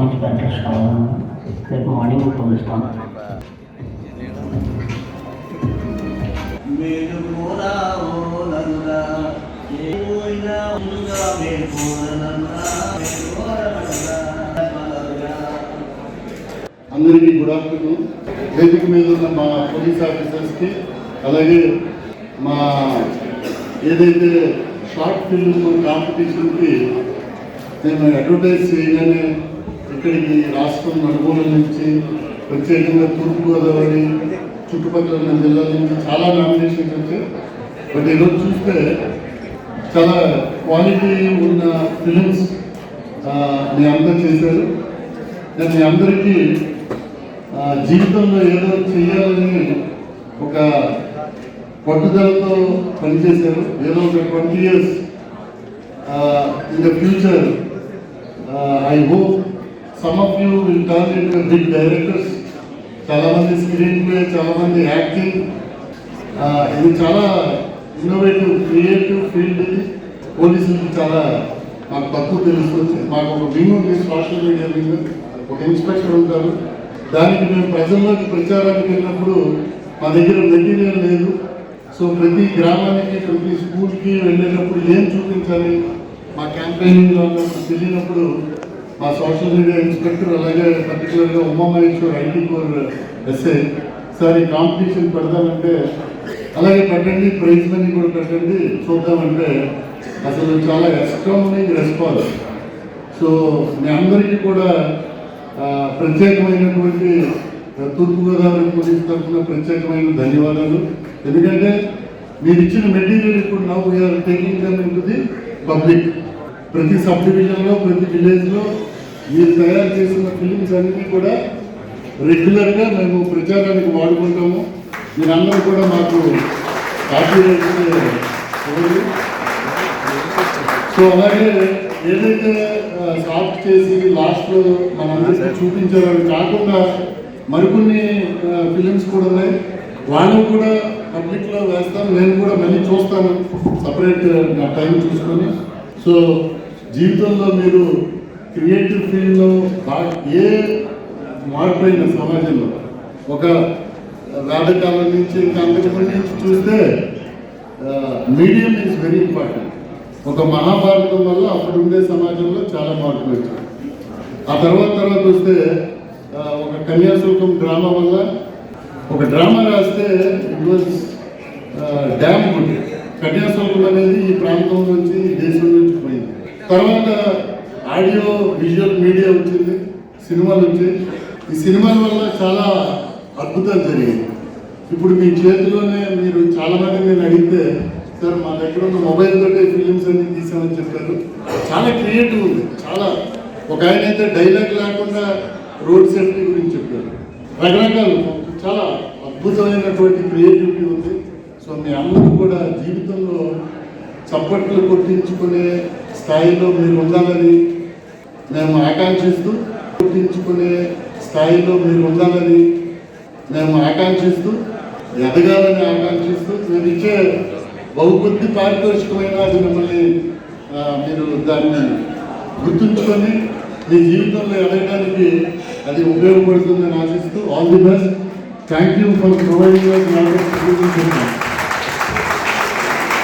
సంవత్సరాల అధ్యక్షుడు రేపు మార్నింగ్ నరుడా. అందరికీ గుడ్ ఆఫ్టర్నూన్ వేదిక మీద ఉన్న మా పోలీస్ ఆఫీసర్స్కి అలాగే మా ఏదైతే షార్ట్ ఫిల్మ్ కాంపిటీషన్కి నేను అడ్వర్టైజ్ చేయగానే ఇక్కడికి రాష్ట్రం నలుమూలల నుంచి ప్రత్యేకంగా తూర్పుగోదావరి చుట్టుపక్కల ఉన్న జిల్లాల నుంచి చాలా నామినేషన్స్ వచ్చాయి. బట్ ఈరోజు చూస్తే చాలా క్వాలిటీ ఉన్న ఫిలిమ్స్ మీ అందరు చేశారు. నేను మీ అందరికీ జీవితంలో ఏదో చేయాలని ఒక పట్టుదలతో పనిచేశారు. ఏదో ఒక twenty years in the future I hope some of you will turn in big directors చాలామంది స్క్రీన్ ప్లే చాలామంది యాక్టింగ్. ఇది చాలా ఇన్నోవేటివ్ క్రియేటివ్ ఫీల్డ్ ఇది. పోలీసులకి చాలా మాకు తక్కువ తెలుస్తుంది. మాకు ఒక వింగ్ ఉంది సోషల్ మీడియా వింగ్ ఒక ఇన్స్పెక్టర్ ఉంటారు. దానికి మేము ప్రజల్లోకి ప్రచారానికి వెళ్ళినప్పుడు మా దగ్గర మెటీరియల్ లేదు. సో ప్రతి గ్రామానికి ప్రతి స్కూల్కి వెళ్ళేటప్పుడు ఏం చూపించాలి? మా క్యాంపెయినింగ్లో ఉన్నప్పుడు తెలియనప్పుడు మా సోషల్ మీడియా ఇన్స్పెక్టర్ అలాగే పర్టికులర్గా Umamaheshwar IT core SI. Sir ఈ కాంపిటీషన్ పెడదామంటే అలాగే పెట్టండి ప్రైజ్ మనీ కూడా పెట్టండి చూద్దామంటే అసలు చాలా ఎస్ట్రామింగ్ రెస్పాన్స్ సో మీ అందరికీ కూడా ప్రత్యేకమైనటువంటి తూర్పుగోదావరి పోలీస్ తరఫున ప్రత్యేకమైన ధన్యవాదాలు. ఎందుకంటే మీరు ఇచ్చిన మెటీరియల్ ఇప్పుడు now we are taking them the public ప్రతి సబ్ డివిజన్లో ప్రతి విలేజ్లో మీరు తయారు చేసిన ఫిలిమ్స్ అన్నీ కూడా రెగ్యులర్గా మేము ప్రచారానికి వాడుకుంటాము. మీరందరూ కూడా మాకు కాపీరైట్ సో అలాగే ఏదైతే సాఫ్ట్ చేసి లాస్ట్లో మనందరికీ చూపించారని కాకుండా మరికొన్ని ఫిలిమ్స్ కూడా ఉన్నాయి. వాళ్ళు కూడా పబ్లిక్లో వేస్తాను. నేను కూడా మళ్ళీ చూస్తాను. సపరేట్ నా టైం చూసుకొని. సో జీవితంలో మీరు క్రియేటివ్ ఫీల్డ్లో బాగా ఏ మార్పు అయిన సమాజంలో ఒక వేదకాలం నుంచి ఇంకా అంతకుముందు నుంచి చూస్తే మీడియం ఈజ్ వెరీ ఇంపార్టెంట్ ఒక మహాభారతం వల్ల అప్పుడు ఉండే సమాజంలో చాలా మార్పులు వచ్చాయి. ఆ తర్వాత తర్వాత వస్తే ఒక కన్యాశుల్కం డ్రామా వల్ల ఒక డ్రామా రాస్తే it was damn good Kanyasulkam అనేది ఈ ప్రాంతం నుంచి ఈ దేశం నుంచి పోయింది. తర్వాత ఆడియో విజువల్ మీడియా వచ్చింది సినిమాలు వచ్చాయి. ఈ సినిమాల వల్ల చాలా అద్భుతాలు జరిగాయి. ఇప్పుడు మీ చేతిలోనే మీరు చాలామంది నేను అడిగితే సార్ మా దగ్గర ఉన్న మొబైల్ తోటే ఫిలిమ్స్ అన్ని తీసామని చెప్పారు. చాలా క్రియేటివ్ ఉంది. చాలా ఒక ఆయన అయితే డైలాగ్ లేకుండా రోడ్ సేఫ్టీ గురించి చెప్పారు. రకరకాలు చాలా అద్భుతమైనటువంటి క్రియేటివిటీ ఉంది. సో మీ అందరూ కూడా జీవితంలో చప్పట్లు కొట్టించుకునే స్థాయిలో మీరు ఉండాలని మేము ఆకాంక్షిస్తూ గుర్తించుకునే స్థాయిలో మీరు ఉండాలని మేము ఆకాంక్షిస్తూ ఎదగాలని ఆకాంక్షిస్తూ మీరు ఇచ్చే బహుబుద్ధి పారితోషికమైన అది మిమ్మల్ని మీరు దాన్ని గుర్తుంచుకొని మీ జీవితంలో ఎదగడానికి అది ఉపయోగపడుతుందని ఆశిస్తూ all the best thank you for providing